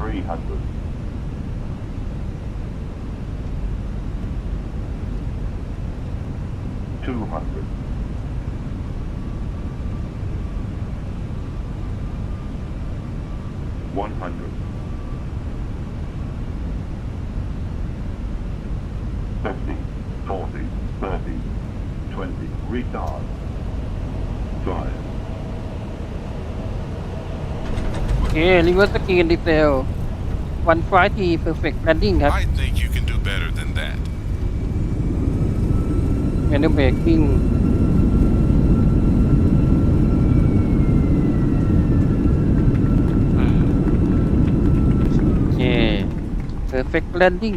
three hundred. Two hundred. One hundred. Fifty, forty, thirty, twenty. Retard. เครีเวิร์สสกรีนดีเซลวันฟลายทีเพอร์เฟกต์แลนดิ้งครับ I think you can do better than that. แมนเดอร์เบรกกิ้งโอเคเพอร์เฟกต์แลนดิ้ง